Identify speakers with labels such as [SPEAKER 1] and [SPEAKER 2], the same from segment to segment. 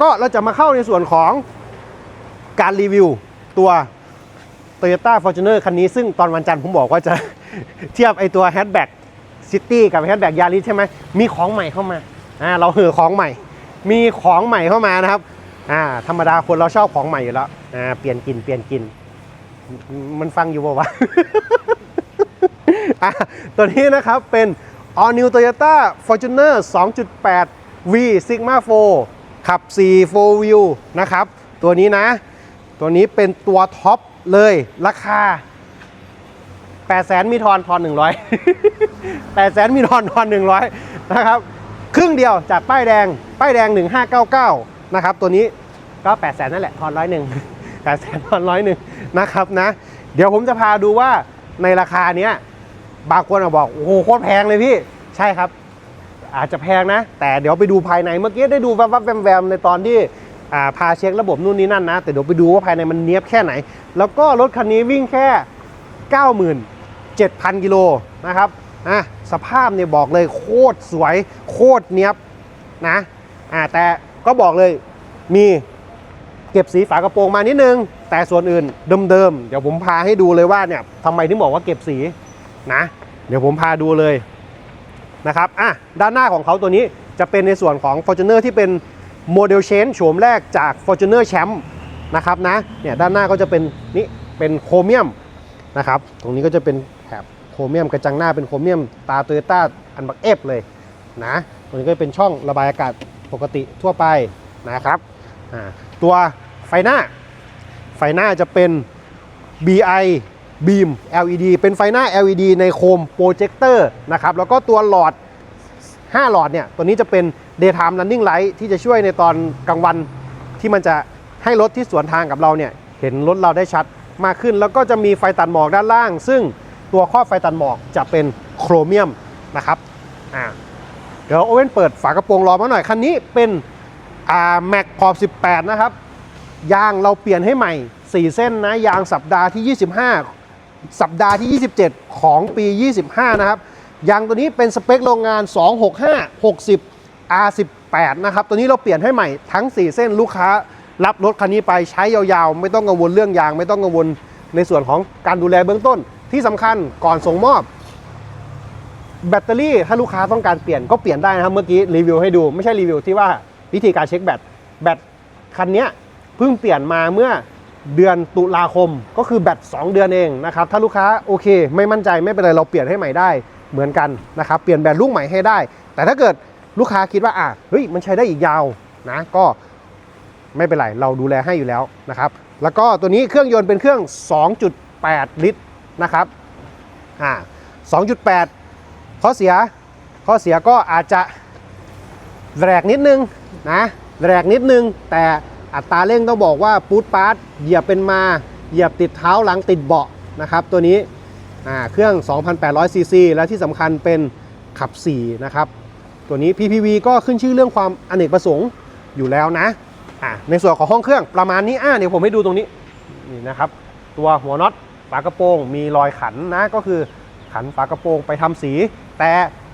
[SPEAKER 1] ก็เราจะมาเข้าในส่วนของการรีวิวตัว Toyota Fortuner คันนี้ ซึ่งตอนวันจันทร์ผมบอกว่าจะเทียบไอตัว Hatchback City กับ Hatchback Yaris ใช่ไหมมีของใหม่เข้ามาอ่าเราเห่อของใหม่ มีของใหม่เข้ามานะครับอ่าธรรมดาคนเราชอบของใหม่อยู่แล้วอ่าเปลี่ยนกลิ่นเปลี่ยนกลิ่นมันฟังอยู่ป่าวะอะตัวนี้นะครับเป็น All New Toyota Fortuner 2.8 V Sigma 4 ขับ 4 4 Wheel นะครับ ตัวนี้นะ ตัวนี้เป็นตัวท็อปเลยราคา 8 0 0แสนมีทอนทอน100 8 0แสนมีทอนทอน100 นะครับ ครึ่งเดียวจากป้ายแดง ป้ายแดง 1599 นะครับ ตัวนี้ก็8 0แสนนั่นแหละทอนร้อยหนึ่ง8 0 0แสนทอนร้อยหนึ่งนะครับนะ เดี๋ยวผมจะพาดูว่าในราคาเนี้ยบางคนอะบอกโอ้โหโคตรแพงเลยพี่ ใช่ครับ อาจจะแพงนะ แต่เดี๋ยวไปดูภายในเมื่อกี้ได้ดูวับๆแวมๆในตอนที่พาเช็คระบบนู่นนี่นั่นนะ แต่เดี๋ยวไปดูว่าภายในมันเนี้ยบแค่ไหน แล้วก็รถคันนี้วิ่งแค่ 97,000 กิโลนะครับอะสภาพเนี่ยบอกเลยโคตรสวย โคตรเนี้ยบนะอ่าแต่ก็บอกเลยมีเก็บสีฝากระโปรงมานิดนึง แต่ส่วนอื่นเดิมๆเดี๋ยวผมพาให้ดูเลยว่าเนี่ยทำไมถึงบอกว่าเก็บสีนะ เดี๋ยวผมพาดูเลย นะครับอะด้านหน้าของเขาตัวนี้จะเป็นในส่วนของ Fortuner ที่เป็นโมเดลเชนโฉมแรกจาก Fortuner Champ นะครับนะเนี่ยด้านหน้าก็จะเป็นนี่เป็นโครเมียมนะครับตรงนี้ก็จะเป็นแถบโครเมียมกระจังหน้าเป็นโครเมียมตาโตโยต้าอันบักเอฟเลยนะตรงนี้ก็เป็นช่องระบายอากาศปกติทั่วไปนะครับอ่าตัวไฟหน้า ไฟหน้าจะเป็น BI Beam LED เป็นไฟหน้า LED ในโคมโปรเจคเตอร์นะครับแล้วก็ตัวหลอด 5 หลอดเนี่ยตัวนี้จะเป็น daytime running light ที่จะช่วยในตอนกลางวัน ที่มันจะให้รถที่สวนทางกับเราเนี่ยเห็นรถเราได้ชัดมากขึ้น แล้วก็จะมีไฟตัดหมอกด้านล่าง ซึ่งตัวครอบไฟตัดหมอกจะเป็นโครเมียมนะครับอ่าเดี๋ยวโอเว่นเปิดฝากระโปรงรอมาหน่อยคันนี้เป็นอ่าแม็กขอบ 18 นะครับยางเราเปลี่ยนให้ใหม่ 4 เส้นนะยางสัปดาห์ที่ 25 สัปดาห์ที่ 27 ของปี 25 นะครับยางตัวนี้เป็นสเปคโรงงาน 265 60 R18 นะครับ ตัวนี้เราเปลี่ยนให้ใหม่ทั้ง 4 เส้นลูกค้า รับรถคันนี้ไปใช้ยาวๆ ไม่ต้องกังวลเรื่องยาง ไม่ต้องกังวลในส่วนของการดูแลเบื้องต้น ที่สำคัญก่อนส่งมอบ แบตเตอรี่ถ้าลูกค้าต้องการเปลี่ยนก็เปลี่ยนได้นะครับ เมื่อกี้รีวิวให้ดูไม่ใช่รีวิวที่ว่าวิธีการเช็คแบตแบตคันนี้เพิ่งเปลี่ยนมาเมื่อ เดือนตุลาคม ก็คือแบต2เดือนเองนะครับ ถ้าลูกค้าโอเค ไม่มั่นใจไม่เป็นไรเราเปลี่ยนให้ใหม่ได้เหมือนกันนะครับ เปลี่ยนแบตลูกใหม่ให้ได้ แต่ถ้าเกิดลูกค้าคิดว่าอะเฮ้ยมันใช้ได้อีกยาวนะก็ไม่เป็นไรเราดูแลให้อยู่แล้วนะครับ แล้วก็ตัวนี้เครื่องยนต์เป็นเครื่อง 2.8 ลิตรนะครับอ่า2.8 ข้อเสียข้อเสียก็อาจจะแรกนิดนึงนะแรกนิดนึงแต่ อัตราเร่งต้องบอกว่าปูดปาร์ตเหยียบเป็นมา เหยียบติดเท้าหลังติดเบาะนะครับ ตัวนี้เครื่อง 2,800 ซีซี และที่สำคัญเป็นขับ 4 นะครับ ตัวนี้ PPV ก็ขึ้นชื่อเรื่องความอเนกประสงค์อยู่แล้วนะอ่าในส่วนของห้องเครื่องประมาณนี้อ่าเดี๋ยวผมให้ดูตรงนี้นี่นะครับ ตัวหัวน็อตฝากระโปรงมีรอยขันนะก็คือขันฝากระโปรงไปทำสี แต่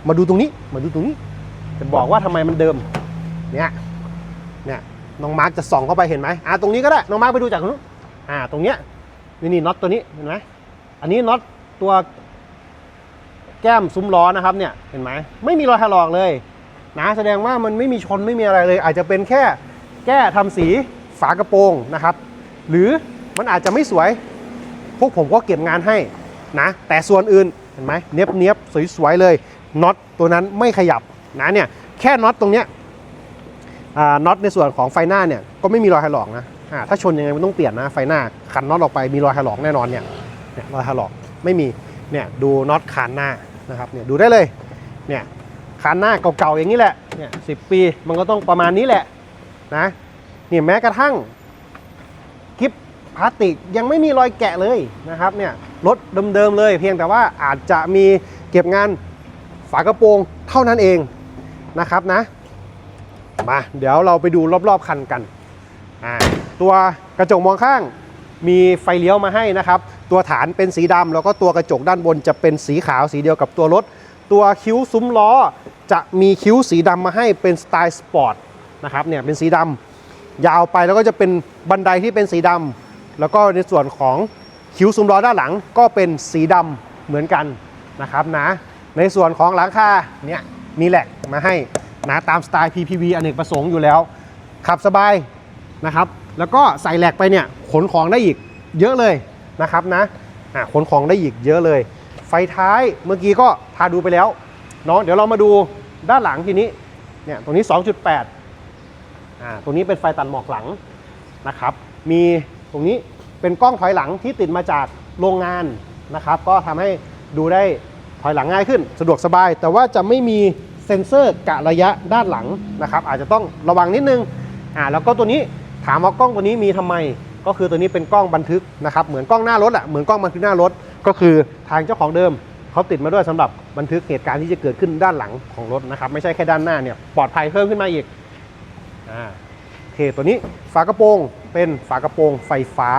[SPEAKER 1] มาดูตรงนี้มาดูตรงนี้ จะบอกว่าทำไมมันเดิมเนี่ยเนี่ย น้องมาร์กจะส่องเข้าไปเห็นไหมอ่าตรงนี้ก็ได้น้องมาร์กไปดูจากนู้นอ่าตรงเนี้ยนี่นี่น็อตตัวนี้เห็นไหมอันนี้น็อตตัวแก้มซุ้มล้อนะครับเนี่ยเห็นไหมไม่มีรอยถลอกเลยนะแสดงว่ามันไม่มีชนไม่มีอะไรเลย อาจจะเป็นแค่แก้ทำสีฝากระโปรงนะครับ หรือมันอาจจะไม่สวย พวกผมก็เก็บงานให้นะแต่ส่วนอื่นเห็นไหมเนียบเนียบสวยๆเลยน็อตตัวนั้นไม่ขยับนะเนี่ยแค่น็อตตรงเนี้ย น็อตในส่วนของไฟหน้าเนี่ยก็ไม่มีรอยถลอกนะอ่าถ้าชนยังไงมันต้องเปลี่ยนนะไฟหน้าขันน็อตออกไปมีรอยถลอกแน่นอนเนี่ยเนี่ยรอยถลอกไม่มีเนี่ยดูน็อตคานหน้านะครับเนี่ยดูได้เลยเนี่ยคานหน้าเก่าๆอย่างนี้แหละเนี่ยสิปีมันก็ต้องประมาณนี้แหละนะเนี่ยแม้กระทั่งคลิปพลาสติกยังไม่มีรอยแกะเลยนะครับเนี่ยรถเดิมๆเลย เพียงแต่ว่าอาจจะมีเก็บงานฝากระโปรงเท่านั้นเองนะครับนะ มาเดี๋ยวเราไปดูรอบๆคันกัน ตัวกระจกมองข้างมีไฟเลี้ยวมาให้นะครับ ตัวฐานเป็นสีดำแล้วก็ตัวกระจกด้านบนจะเป็นสีขาวสีเดียวกับตัวรถ ตัวคิ้วซุ้มล้อจะมีคิ้วสีดำมาให้เป็นสไตล์สปอร์ตนะครับเนี่ยเป็นสีดำยาวไปแล้วก็จะเป็นบันไดที่เป็นสีดำแล้วก็ในส่วนของคิ้วซุ้มล้อด้านหลังก็เป็นสีดำเหมือนกันนะครับนะในส่วนของหลังคาเนี่ยมีแหลกมาให้ นะตามสไตล์ PPV อเนกประสงค์อยู่แล้ว ขับสบายนะครับ แล้วก็ใส่แหลกไปเนี่ยขนของได้อีกเยอะเลยนะครับนะขนของได้อีกเยอะเลย ไฟท้ายเมื่อกี้ก็พาดูไปแล้วเนาะเดี๋ยวเรามาดูด้านหลังทีนี้เนี่ยตรงนี้ 2.8อ่าตรงนี้เป็นไฟตัดหมอกหลังนะครับ มีตรงนี้เป็นกล้องถอยหลังที่ติดมาจากโรงงานนะครับ ก็ทำให้ดูได้ถอยหลังง่ายขึ้น สะดวกสบาย แต่ว่าจะไม่มี เซ็นเซอร์กะระยะด้านหลังนะครับ อาจจะต้องระวังนิดนึงอ่าแล้วก็ตัวนี้ถามว่ากล้องตัวนี้มีทำไม ก็คือตัวนี้เป็นกล้องบันทึกนะครับเหมือนกล้องหน้ารถอะเหมือนกล้องบันทึกหน้ารถ ก็คือทางเจ้าของเดิมเขาติดมาด้วยสำหรับบันทึกเหตุการณ์ที่จะเกิดขึ้นด้านหลังของรถนะครับไม่ใช่แค่ด้านหน้าเนี่ยปลอดภัยเพิ่มขึ้นมาอีกอ่าโอเคตัวนี้ฝากระโปรงเป็นฝากระโปรงไฟฟ้า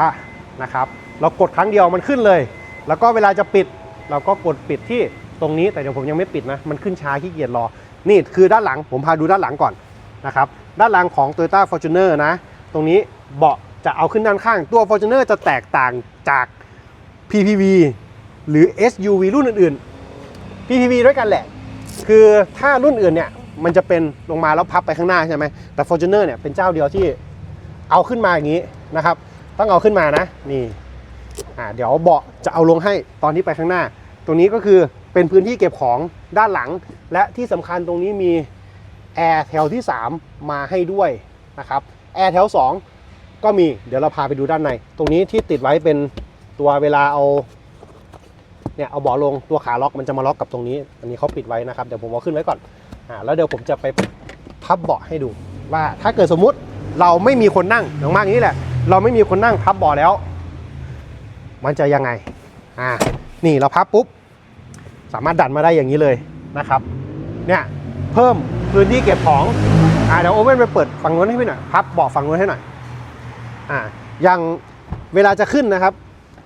[SPEAKER 1] นะครับเรากดครั้งเดียวมันขึ้นเลย แล้วก็เวลาจะปิดเราก็กดปิดที่ ตรงนี้แต่เดี๋ยวผมยังไม่ปิดนะ มันขึ้นช้าขี้เกียจรอ นี่คือด้านหลังผมพาดูด้านหลังก่อนนะครับด้านหลังของ Toyota Fortuner นะ ตรงนี้เบาะจะเอาขึ้นด้านข้างตัว Fortuner จะแตกต่างจาก PPV หรือ SUV รุ่นอื่นๆ PPV ด้วยกันแหละ คือถ้ารุ่นอื่นเนี่ยมันจะเป็นลงมาแล้วพับไปข้างหน้าใช่ไหมแต่ Fortuner เนี่ยเป็นเจ้าเดียวที่เอาขึ้นมาอย่างนี้นะครับ ต้องเอาขึ้นมานะนี่อ่าเดี๋ยวเบาะจะเอาลงให้ตอนที่ไปข้างหน้า ตรงนี้ก็คือ เป็นพื้นที่เก็บของด้านหลัง และที่สำคัญตรงนี้มีแอร์แถวที่ 3 มาให้ด้วยนะครับแอร์แถว 2 ก็มีเดี๋ยวเราพาไปดูด้านใน ตรงนี้ที่ติดไว้เป็นตัวเวลาเอาเนี่ยเอาเบาะลงตัวขาล็อกมันจะมาล็อกกับตรงนี้ อันนี้เขาปิดไว้นะครับเดี๋ยวผมเอาขึ้นไว้ก่อนอ่าแล้วเดี๋ยวผมจะไปพับเบาะให้ดู ว่าถ้าเกิดสมมุติเราไม่มีคนนั่งอย่างมากนี้แหละ เราไม่มีคนนั่งพับเบาะแล้ว มันจะยังไงอ่านี่เราพับปุ๊บ สามารถดันมาได้อย่างนี้เลยนะครับ เนี่ยเพิ่มพื้นที่เก็บของอ่าเดี๋ยวโอเว่นไปเปิดฝั่งนู้นให้พี่หน่อยพับเบาะฝั่งนู้นให้หน่อยอ่าอย่างเวลาจะขึ้นนะครับ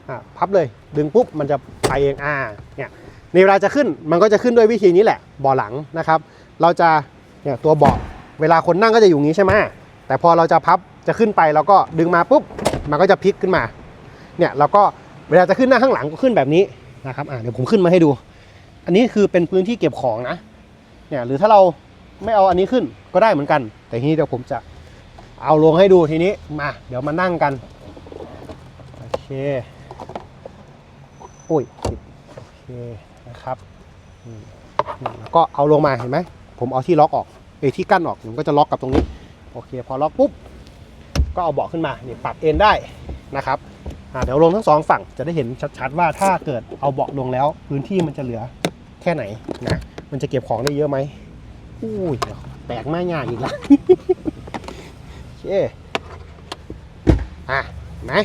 [SPEAKER 1] อ่าพับเลยดึงปุ๊บมันจะไปเองอ่าเนี่ยในเวลาจะขึ้นมันก็จะขึ้นด้วยวิธีนี้แหละเบาะหลังนะครับ เราจะเนี่ยตัวเบาะเวลาคนนั่งก็จะอยู่งี้ใช่ไหมแต่พอเราจะพับจะขึ้นไปเราก็ดึงมาปุ๊บมันก็จะพลิกขึ้นมาเนี่ยเราก็เวลาจะขึ้นหน้าข้างหลังก็ขึ้นแบบนี้นะครับอ่าเดี๋ยวผมขึ้นมาให้ดู นนี้คือเป็นพื้นที่เก็บของนะ เนี่ยหรือถ้าเราไม่เอาอันนี้ขึ้นก็ได้เหมือนกัน แต่ทีนี้เดี๋ยวผมจะเอาลงให้ดูทีนี้มา เดี๋ยวมานั่งกัน โอเคอุ้ยติดโอเคนะครับอืมนี่แล้วก็เอาลงมาเห็นไหมผมเอาที่ล็อกออกเอที่กั้นออกมันก็จะล็อกกับตรงนี้ โอเค พอล็อกปุ๊บก็เอาเบาะขึ้นมานี่ปรับเอนได้นะครับอ่าเดี๋ยวลงทั้งสองฝั่งจะได้เห็นชัดๆว่าถ้าเกิดเอาเบาะลงแล้ว พื้นที่มันจะเหลือ แค่ไหนนะมันจะเก็บของได้เยอะไหมอุ้ยเดี๋ยวแตกแม่ยากอีกแล้วโอเคอะเห็นไหม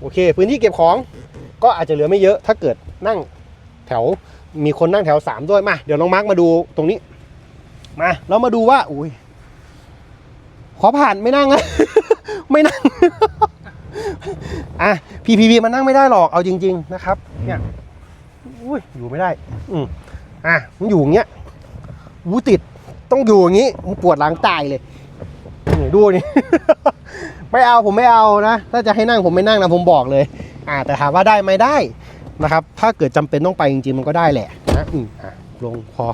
[SPEAKER 1] โอเค พื้นที่เก็บของก็อาจจะเหลือไม่เยอะ ถ้าเกิดนั่งแถวมีคนนั่งแถวสามด้วยมาเดี๋ยวน้องมาร์กมาดูตรงนี้ มาเรามาดูว่าอุ้ยขอผ่านไม่นั่งนะไม่นั่งอะ PPV มันนั่งไม่ได้หรอกเอาจริง ๆ นะครับ เนี่ยอุ้ยอยู่ไม่ได้ อืม อะมันอยู่อย่างเงี้ยวูติดต้องอยู่อย่างงี้มันปวดหลังตายเลยนี่ดูนี่ ไม่เอาผมไม่เอานะ ถ้าจะให้นั่งผมไม่นั่งนะผมบอกเลย อ่า แต่ถามว่าได้ไหมได้นะครับ ถ้าเกิดจำเป็นต้องไปจริงๆมันก็ได้แหละนะอืมอะลงพอ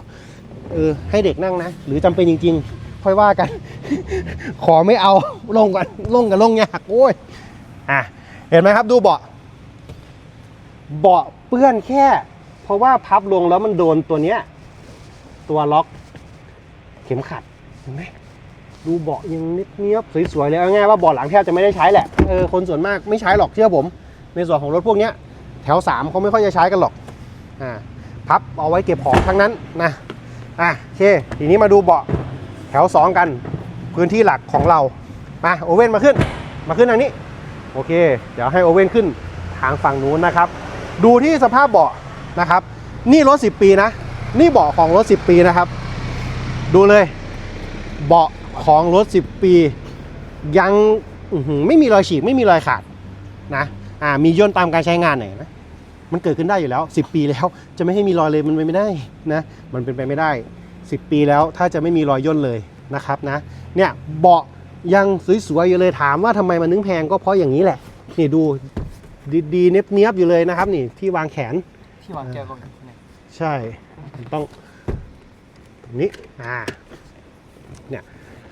[SPEAKER 1] เออให้เด็กนั่งนะ หรือจำเป็นจริง ๆ ค่อยว่ากัน ขอไม่เอาลงกันลงกันลงยากโอ้ยอะเห็นไหมครับ ดูเบาะเบาะเปื้อนแค่ เพราะว่าพับลงแล้วมันโดนตัวเนี้ย ตัวล็อกเข็มขัดเห็นไหมดูเบาะยังเนี้ยบๆสวยๆเลยเอาง่ายว่าเบาะหลังแทบจะไม่ได้ใช้แหละเออคนส่วนมากไม่ใช้หรอกเชื่อผม ในส่วนของรถพวกเนี้ยแถวสามเขาไม่ค่อยจะใช้กันหรอกอ่าพับเอาไว้เก็บของทั้งนั้นนะอะโอเคทีนี้มาดูเบาะแถวสองกันพื้นที่หลักของเรามาโอเว่นมาขึ้น มาขึ้นทางนี้ โอเค เดี๋ยวให้โอเว่นขึ้นทางฝั่งนู้นนะครับ ดูที่สภาพเบาะ นะครับ นี่รถ 10 ปีนะ นี่เบาะของรถ 10 ปีนะครับ ดูเลย เบาะของรถ 10 ปี ยังไม่มีรอยฉีกไม่มีรอยขาดนะอ่ามีย่นตามการใช้งานหน่อยนะมันเกิดขึ้นได้อยู่แล้ว 10 ปีแล้ว จะไม่ให้มีรอยเลยมันเป็นไม่ได้นะมันเป็นไปไม่ได้ 10 ปีแล้วถ้าจะไม่มีรอยย่นเลยนะครับนะเนี่ยเบาะยังสวยๆอยู่เลยถามว่าทำไมมันนึงแพงก็เพราะอย่างนี้แหละ นี่ดูดีๆเนียบๆอยู่เลยนะครับ นี่ที่วางแขน
[SPEAKER 2] ที่วางแก้วก็มีเนี่ย
[SPEAKER 1] ใช่ต้องตรงนี้อ่าเนี่ย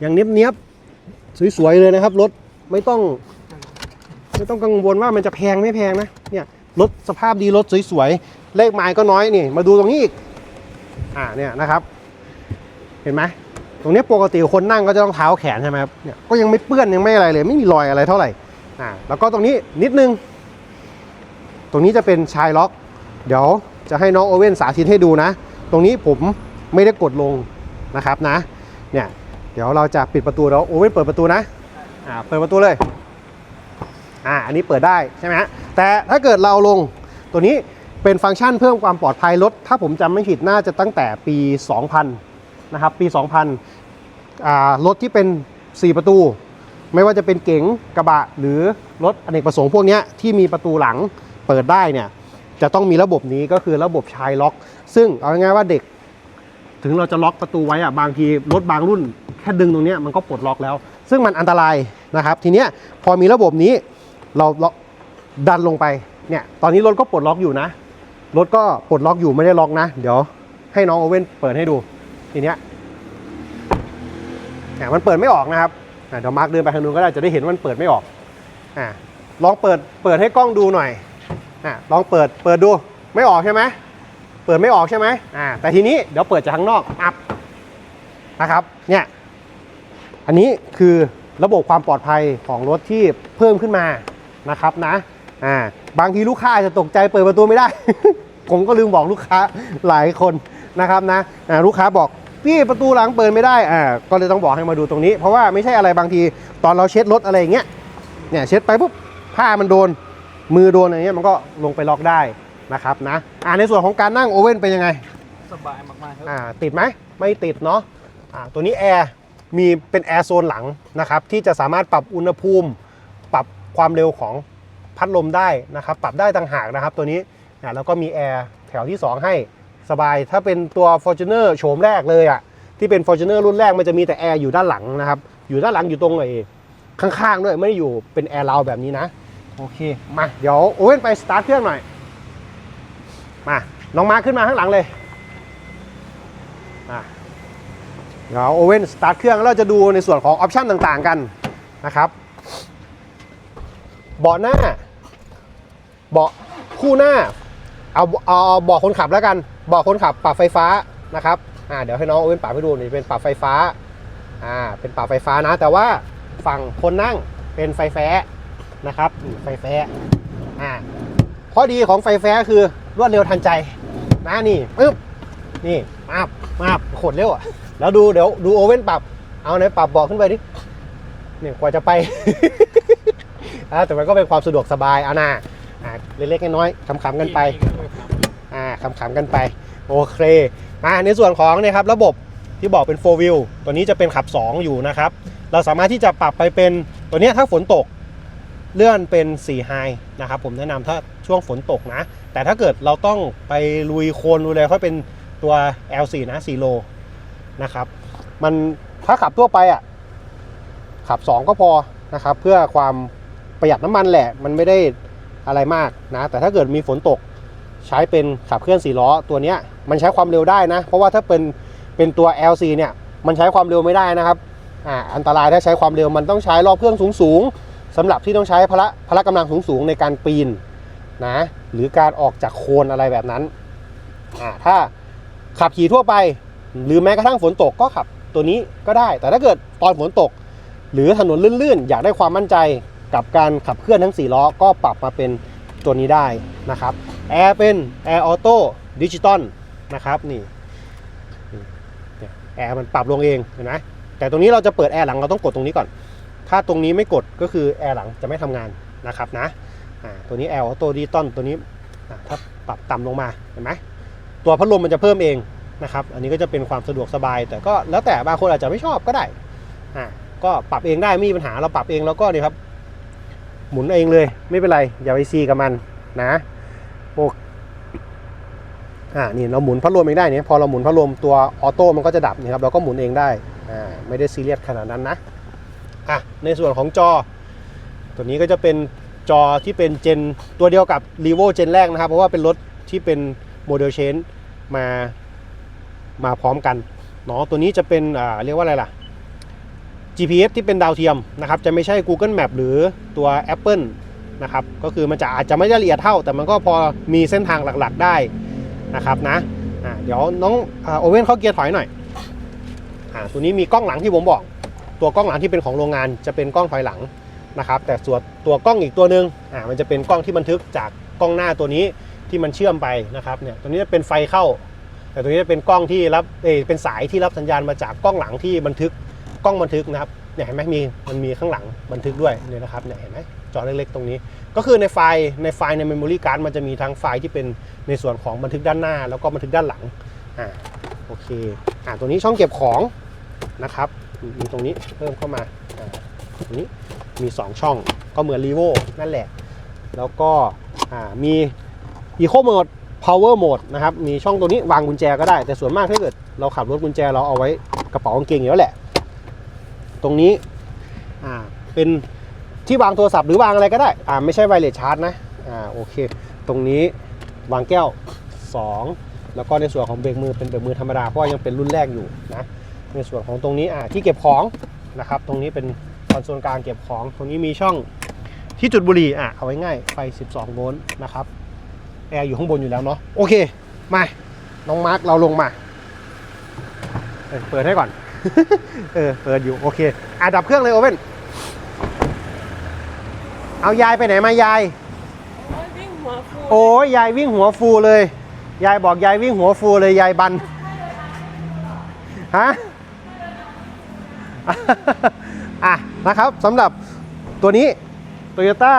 [SPEAKER 1] ยังเนียบเนียบๆสวยๆเลยนะครับรถไม่ต้อง ไม่ต้องกังวลว่ามันจะแพงไม่แพงนะเนี่ยรถสภาพดีรถสวยๆเลขไมล์ก็น้อยนี่มาดูตรงนี้อีกอ่าเนี่ยนะครับ เห็นไหมตรงนี้ปกติคนนั่งก็จะต้องเท้าแขนใช่ไหมครับเนี่ยก็ยังไม่เปื้อนยังไม่อะไรเลย ไม่มีรอยอะไรเท่าไหร่อ่าแล้วก็ตรงนี้นิดนึง ตรงนี้จะเป็นชายล็อก เดี๋ยวจะให้น้องโอเว่นสาธิตให้ดูนะ ตรงนี้ผมไม่ได้กดลงนะครับนะ เนี่ยเดี๋ยวเราจะปิดประตูแล้วโอเว่นเปิดประตูนะ อ่าเปิดประตูเลย อ่าอันนี้เปิดได้ใช่ไหมฮะ แต่ถ้าเกิดเราลงตัวนี้เป็นฟังก์ชันเพิ่มความปลอดภัยรถ ถ้าผมจำไม่ผิดน่าจะตั้งแต่ปี 2000 นะครับ ปี 2000อ่ารถที่เป็น 4 ประตู ไม่ว่าจะเป็นเก๋งกระบะหรือรถอเนกประสงค์พวกนี้ที่มีประตูหลังเปิดได้เนี่ย จะต้องมีระบบนี้ก็คือระบบชายล็อก ซึ่งเอาง่ายๆว่าเด็ก ถึงเราจะล็อกประตูไว้อะบางทีรถบางรุ่น แค่ดึงตรงเนี้ยมันก็ปลดล็อกแล้ว ซึ่งมันอันตรายนะครับ ทีเนี้ยพอมีระบบนี้เราล็อกดันลงไปเนี่ยตอนนี้รถก็ปลดล็อกอยู่นะ รถก็ปลดล็อกอยู่ไม่ได้ล็อกนะ เดี๋ยวให้น้องโอเว่นเปิดให้ดูทีเนี้ยอะมันเปิดไม่ออกนะครับอะเดี๋ยวมาร์คเดินไปทางนู้นก็ได้จะได้เห็นว่ามันเปิดไม่ออกอะลองเปิดเปิดให้กล้องดูหน่อย อะลองเปิดเปิดดูไม่ออกใช่ไหมเปิดไม่ออกใช่ไหมอ่าแต่ทีนี้เดี๋ยวเปิดจากข้างนอกอัพนะครับเนี่ยอันนี้คือระบบความปลอดภัยของรถที่เพิ่มขึ้นมานะครับนะอ่าบางทีลูกค้าอาจจะตกใจเปิดประตูไม่ได้ ผมก็ลืมบอกลูกค้าหลายคนนะครับนะอ่าลูกค้าบอกพี่ประตูหลังเปิดไม่ได้อ่าก็เลยต้องบอกให้มาดูตรงนี้ เพราะว่าไม่ใช่อะไรบางทีตอนเราเช็ดรถอะไรอย่างเงี้ยเนี่ยเช็ดไปปุ๊บผ้ามันโดน มือโดนอะไรเงี้ยมันก็ลงไปล็อกได้นะครับนะอ่าในส่วนของการนั่งโอเว่นเป็นยังไง
[SPEAKER 2] สบายมากๆครับ
[SPEAKER 1] อ่าติดไหมไม่ติดเนาะอ่าตัวนี้แอร์มีเป็นแอร์โซนหลังนะครับที่จะสามารถปรับอุณหภูมิ ปรับความเร็วของพัดลมได้นะครับปรับได้ต่างหากนะครับ ตัวนี้อ่าแล้วก็มีแอร์แถวที่ 2 ให้สบาย ถ้าเป็นตัว Fortuner โฉมแรกเลยอะ่ะที่เป็น Fortuner รุ่นแรกมันจะมีแต่แอร์อยู่ด้านหลังนะครับอยู่ด้านหลังอยู่ตรงไอ้ข้างๆด้วยไม่ได้อยู่เป็นแอร์เราแบบนี้นะ โอเค มาเดี๋ยวโอเว่นไปสตาร์ทเครื่องหน่อย มาน้องมาขึ้นมาข้างหลังเลยมาเดี๋ยวโอเว่นสตาร์ทเครื่องแล้วเราจะดูในส่วนของออปชันต่างๆกันนะครับเบาะหน้าเบาะคู่หน้าเอาเอาเอาเบาะคนขับแล้วกันเบาะคนขับปรับไฟฟ้านะครับอ่าเดี๋ยวให้น้องโอเว่นปรับให้ดูนี่เป็นปรับไฟฟ้าอ่าเป็นปรับไฟฟ้านะ แต่ว่าฝั่งคนนั่งเป็นไฟแฟ้ นะครับไฟแฟ้อ่าข้อดีของไฟแฟ้คือรวดเร็วทันใจนะนี่ปึ๊บนี่มาบมาบโคตรเร็วอะแล้วดูเดี๋ยวดูโอเว่นปรับ เอาไหนปรับบอกขึ้นไปดิเนี่ยกว่าจะไปอ่าแต่มันก็เป็นความสะดวกสบายเอานะอ่าเล็กๆน้อยๆขำๆกันไปอ่าขำๆกันไป โอเคมาในส่วนของเนี่ยครับระบบที่บอกเป็น 4 wheel ตัวนี้จะเป็นขับ 2 อยู่นะครับ เราสามารถที่จะปรับไปเป็นตัวนี้ถ้าฝนตก เลื่อนเป็น4 high นะครับผมแนะนำถ้าช่วงฝนตกนะ แต่ถ้าเกิดเราต้องไปลุยโคลนลุยอะไรค่อยเป็นตัว L4 นะ4โลนะครับมันถ้าขับทั่วไปอะขับ 2 ก็พอนะครับเพื่อความประหยัดน้ำมันแหละ มันไม่ได้อะไรมากนะ แต่ถ้าเกิดมีฝนตกใช้เป็นขับเคลื่อน4ล้อตัวเนี้ยมันใช้ความเร็วได้นะ เพราะว่าถ้าเป็นเป็นตัว L4 เนี่ยมันใช้ความเร็วไม่ได้นะครับอ่าอันตรายถ้าใช้ความเร็วมันต้องใช้รอบเครื่องสูงสูงๆ สำหรับที่ต้องใช้พละพละกำลังสูงสูงๆในการปีนนะหรือการออกจากโคนอะไรแบบนั้นอ่าถ้าขับขี่ทั่วไป หรือแม้กระทั่งฝนตกก็ขับตัวนี้ก็ได้ แต่ถ้าเกิดตอนฝนตก หรือถนนลื่นๆ อยากได้ความมั่นใจกับการขับเคลื่อนทั้ง 4 ล้อ ก็ปรับมาเป็นตัวนี้ได้นะครับแอร์เป็นแอร์ออโต้ดิจิตอลนะครับนี่แอร์มันปรับลงเองเห็นไหมแต่ตรงนี้เราจะเปิดแอร์หลังเราต้องกดตรงนี้ก่อน ถ้าตรงนี้ไม่กดก็คือแอร์หลังจะไม่ทำงานนะครับนะตัวนี้แอร์ออโต้ดิจิตอลตัวนี้ถ้าปรับต่ำลงมาเห็นไหมตัวพัดลมมันจะเพิ่มเองนะครับอันนี้ก็จะเป็นความสะดวกสบาย แต่ก็แล้วแต่บางคนอาจจะไม่ชอบก็ได้อ่าก็ปรับเองได้ไม่มีปัญหาเราปรับเองแล้วก็นี่ครับหมุนเองเลยไม่เป็นไรอย่าไปซีกับมันนะโออ่านี่เราหมุนพัดลมเองได้เนี่ยพอเราหมุนพัดลมตัวออโต้มันก็จะดับนี่ครับเราก็หมุนเองได้อ่าไม่ได้ซีเรียสขนาดนั้นนะ อะในส่วนของจอ ตัวนี้ก็จะเป็นจอที่เป็นเจนตัวเดียวกับ r e v o เจนแรกนะครับ เพราะว่าเป็นรถที่เป็นโมเดลเชนมามาพร้อมกันเนาะตัวนี้จะเป็นอ่าเรียกว่าอะไรล่ะ GPS ที่เป็นดาวเทียมนะครับ จะไม่ใช่ Google Map หรือตัว Apple นะครับ ก็คือมันจะอาจจะไม่ได้ละเอียดเท่า แต่มันก็พอมีเส้นทางหลักๆได้นะครับนะเดี๋ยวน้องโอเว่นเข้าเกียร์ถอยหน่อยอ่าตัวนี้มีกล้องหลังที่ผมบอก ตัวกล้องหลังที่เป็นของโรงงานจะเป็นกล้องถอยหลังนะครับ แต่ส่วนตัวกล้องอีกตัวหนึ่งอ่ามันจะเป็นกล้องที่บันทึกจากกล้องหน้าตัวนี้ที่มันเชื่อมไปนะครับเนี่ยตัวนี้จะเป็นไฟเข้า แต่ตัวนี้จะเป็นกล้องที่รับเอเป็นสายที่รับสัญญาณมาจากกล้องหลังที่บันทึกกล้องบันทึกนะครับเนี่ยเห็นไหมมีมันมีข้างหลังบันทึกด้วยเนี่ยนะครับเนี่ยเห็นไหมจอเล็กๆตรงนี้ ก็คือในไฟล์ในไฟล์ใน memory card มันจะมีทั้งไฟล์ที่เป็นในส่วนของบันทึกด้านหน้า แล้วก็บันทึกด้านหลังอ่าโอเคอ่าตัวนี้ช่องเก็บของนะครับ มีตรงนี้เพิ่มเข้ามาอ่าตรงนี้มี 2 ช่องก็เหมือน r e v o นั่นแหละ แล้วก็อ่ามี Eco Mode Power Mode นะครับ มีช่องตัวนี้วางกุญแจก็ได้ แต่ส่วนมากถ้าเกิดเราขับรถกุญแจเราเอาไว้กระเป๋ากางเกงอยู่แล้วแหละ ตรงนี้เป็นที่วางโทรศัพท์หรือวางอะไรก็ได้ไม่ใช่ไวเลสชาร์จนะอ่าโอเค ตรงนี้วางแก้ว 2 แล้วก็ในส่วนของเบรกมือเป็นเบรกมือธรรมดาเพราะยังเป็นรุ่นแรกอยู่นะ ในส่วนของตรงนี้อ่าที่เก็บของนะครับ ตรงนี้เป็นคอนโซลกลางเก็บของ ตรงนี้มีช่องที่จุดบุหรี่อะเอาไว้ง่ายไฟ 12 โวลต์นะครับแอร์อยู่ข้างบนอยู่แล้วเนาะโอเค มา น้องมาร์คเราลงมาเออเปิดให้ก่อน เออ เปิดอยู่ โอเค อะ ดับเครื่องเลยโอเว่น เอายายไปไหนมายาย
[SPEAKER 3] วิ่งหัวฟู
[SPEAKER 1] โอ้ยยายวิ่งหัวฟูเลย ยายบอกยายวิ่งหัวฟูเลยยายบัน ฮะ อะนะครับสำหรับตัวนี้ Toyota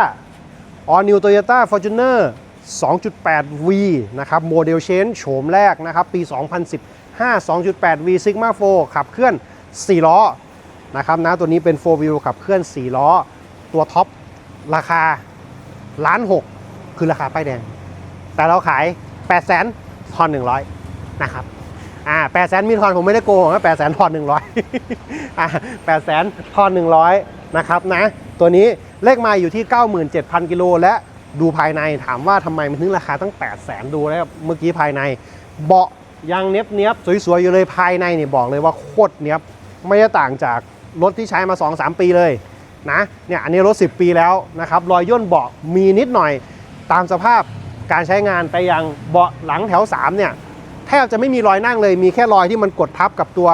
[SPEAKER 1] All New Toyota Fortuner 2.8V นะครับโมเดลเชนโฉมแรกนะครับปี 2015 2.8V Sigma 4ขับเคลื่อน 4 ล้อนะครับนะตัวนี้เป็น 4 wheel ขับเคลื่อน 4 ล้อ ตัวท็อปราคาล้านหกคือราคาป้ายแดง แต่เราขาย 8 0 0 0 0 0ทอน100 นะครับ อ่า8 0 0 0 0 0มีทอนผมไม่ได้โกงนะ8 0 0 0 0 0ทอน100อ่า8 0 0 0 0 0ทอน100นะครับนะ ตัวนี้เลขไมาอยู่ที่ 97,000 กิโล และดูภายในถามว่าทำไมมันถึงราคาตั้ง 8 0 0 0 0 0 ดูแล้วเมื่อกี้ภายใน เบาะยังเนี้ยบเนี้ยบสวยๆ อยู่เลยภายในเนี่ยบอกเลยว่าโคตรเนี้ยบไม่ได้ต่างจากรถที่ใช้มา 2-3 ปีเลยนะเนี่ยอันนี้รถ 10 ปีแล้วนะครับรอยย่นเบาะมีนิดหน่อยตามสภาพการใช้งานแต่อยังเบาะหลังแถว 3 เนี่ย แทบจะไม่มีรอยนั่งเลย มีแค่รอยที่มันกดทับกับตัว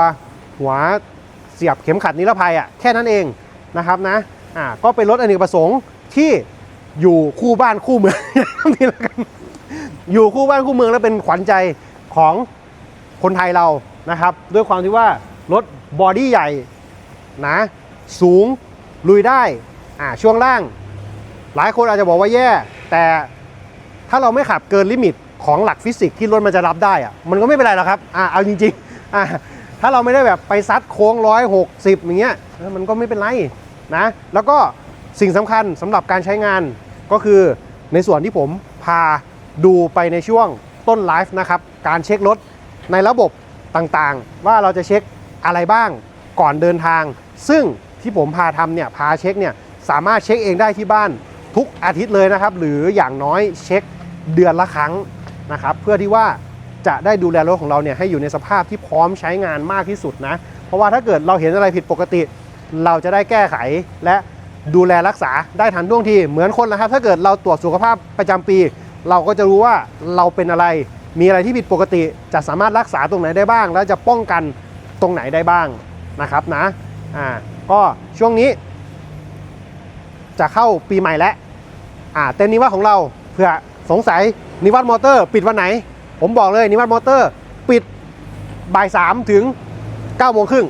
[SPEAKER 1] หัวเสียบเข็มขัดนิรภัยอะ่ะแค่นั้นเองนะครับนะอ่าก็เป็นรถอเนกประสงค์ที่อยู่คู่บ้านคู่เมืองนี่แล้วกันอยู่คู่บ้านคู่เมืองแล้วเป็นขวัญใจของคนไทยเรานะครับ ด้วยความที่ว่ารถบอดี้ใหญ่นะสูงลุยได้อ่าช่วงล่าง หลายคนอาจจะบอกว่าแย่ แต่ถ้าเราไม่ขับเกินลิมิต ของหลักฟิสิกส์ที่รถมันจะรับได้อะมันก็ไม่เป็นไรหรอกครับอ่าเอาจริงๆอ่าถ้าเราไม่ได้แบบไปซัดโค้งร้อยหกสิบอย่างเงี้ยมันก็ไม่เป็นไรนะแล้วก็สิ่งสำคัญสำหรับการใช้งานก็คือในส่วนที่ผมพาดูไปในช่วงต้นไลฟ์นะครับการเช็ครถในระบบต่างๆ ว่าเราจะเช็คอะไรบ้างก่อนเดินทาง ซึ่งที่ผมพาทำเนี่ยพาเช็คเนี่ยสามารถเช็คเองได้ที่บ้านทุกอาทิตย์เลยนะครับ หรืออย่างน้อยเช็คเดือนละครั้ง นะครับเพื่อที่ว่าจะได้ดูแลรถของเราเนี่ยให้อยู่ในสภาพที่พร้อมใช้งานมากที่สุดนะ เพราะว่าถ้าเกิดเราเห็นอะไรผิดปกติ เราจะได้แก้ไขและดูแลรักษาได้ทันท่วงทีเหมือนคนนะครับ ถ้าเกิดเราตรวจสุขภาพประจำปี เราก็จะรู้ว่าเราเป็นอะไรมีอะไรที่ผิดปกติ จะสามารถรักษาตรงไหนได้บ้าง แล้วจะป้องกันตรงไหนได้บ้างนะครับนะอ่าก็ช่วงนี้ จะเข้าปีใหม่แล้วอ่าเต็นท์นิวัตของเราเผื่อ สงสัยนิวัตมอเตอร์ ปิดวันไหน ผมบอกเลยนิวัตมอเตอร์ ปิดบ่ายสามถึง9ก้าโมงครึ่ง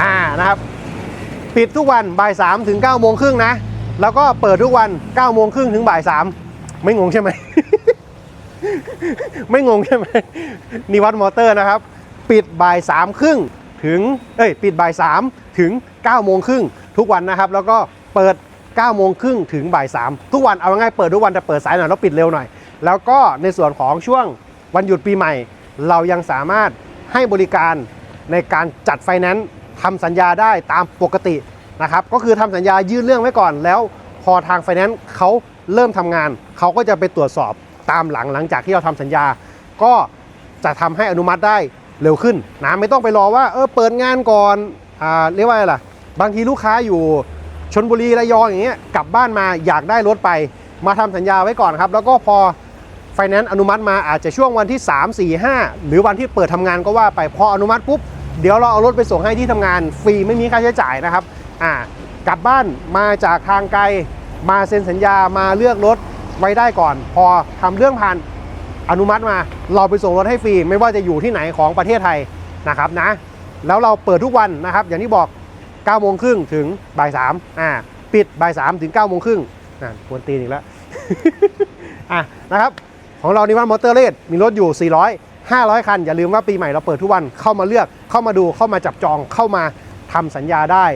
[SPEAKER 1] อ่านะครับ ปิดทุกวันบ่ายสามถึง9ก้าโมงครึ่งนะ แล้วก็เปิดทุกวัน9ก้าโมงครึ่งถึงบ่ายสามไม่งงใช่ไหม ไม่งงใช่ไหมนิวัตมอเตอร์นะครับ ปิดบ่ายสามครึ่งถึงเอ้ยปิดบ่ายสามถึง9ก้าโมงครึ่งทุกวันนะครับ แล้วก็เปิด 9โมงครึ่งถึงบ่ายสามทุกวันเอาง่ายเปิดทุกวันแต่เปิดสายหน่อยแล้วปิดเร็วหน่อย แล้วก็ในส่วนของช่วงวันหยุดปีใหม่ เรายังสามารถให้บริการในการจัดไฟแนนซ์ทำสัญญาได้ตามปกตินะครับก็คือทำสัญญายื่นเรื่องไว้ก่อน แล้วพอทางไฟแนนซ์เขาเริ่มทำงาน เขาก็จะไปตรวจสอบตามหลังหลังจากที่เราทำสัญญา ก็จะทำให้อนุมัติได้เร็วขึ้นนะไม่ต้องไปรอว่าเออเปิดงานก่อนอ่าเรียกว่าอะไรล่ะ บางทีลูกค้าอยู่ ชนบุรีระยองอย่างเงี้ยกลับบ้านมาอยากได้รถไป มาทำสัญญาไว้ก่อนครับ แล้วก็พอไฟแนนซ์อนุมัติมาอาจจะช่วงวันที่ 3 4 5 หรือวันที่เปิดทำงานก็ว่าไปพออนุมัติปุ๊บเดี๋ยวเราเอารถไปส่งให้ที่ทำงานฟรีไม่มีค่าใช้จ่ายนะครับอ่ากลับบ้านมาจากทางไกลมาเซ็นสัญญามาเลือกรถไว้ได้ก่อน พอทำเรื่องผ่านอนุมัติมา เราไปส่งรถให้ฟรี ไม่ว่าจะอยู่ที่ไหนของประเทศไทยนะครับนะแล้วเราเปิดทุกวันนะครับ อย่างที่บอก 9โมงครึ่งถึงบ่าย3อ่าปิดบ่าย3ถึง9โมงครึ่งอ่าควรตีนอีกแล้วอะนะครับของเรานิวันมอเตอร์เลดมีรถอยู่ 400 500 คัน อย่าลืมว่าปีใหม่เราเปิดทุกวันเข้ามาเลือกเข้ามาดูเข้ามาจับจองเข้ามาทำสัญญาได้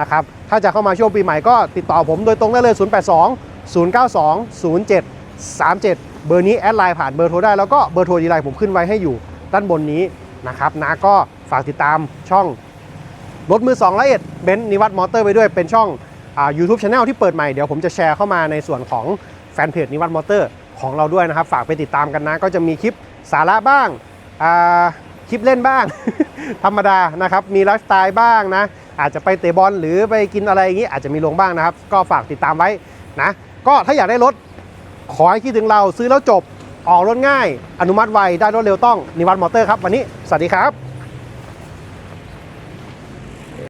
[SPEAKER 1] นะครับถ้าจะเข้ามาช่วงปีใหม่ก็ติดต่อผมโดยตรงได้เลย 082 092 0737 เบอร์นี้แอดไลน์ผ่านเบอร์โทรได้แล้วก็เบอร์โทรดีไลน์ผมขึ้นไว้ให้อยู่ด้านบนนี้นะครับนะก็ฝากติดตามช่อง รถมือ2ละเอ็ดเบนซ์นิวัตมอเตอร์ไปด้วยเป็นช่องอ่า YouTube Channel ที่เปิดใหม่ เดี๋ยวผมจะแชร์เข้ามาในส่วนของแฟนเพจนิวัตมอเตอร์ของเราด้วยนะครับ ฝากไปติดตามกันนะ ก็จะมีคลิปสาระบ้างอ่าคลิปเล่นบ้าง ธรรมดานะครับ มีไลฟ์สไตล์บ้างนะ อาจจะไปเตะบอลหรือไปกินอะไรอย่างนี้อาจจะมีลงบ้างนะครับ ก็ฝากติดตามไว้นะก็ถ้าอยากได้รถขอให้คิดถึงเราซื้อแล้วจบออกรถง่าย อนุมัติไวได้รถเร็วต้องนิวัตมอเตอร์ครับวันนี้สวัสดีครับ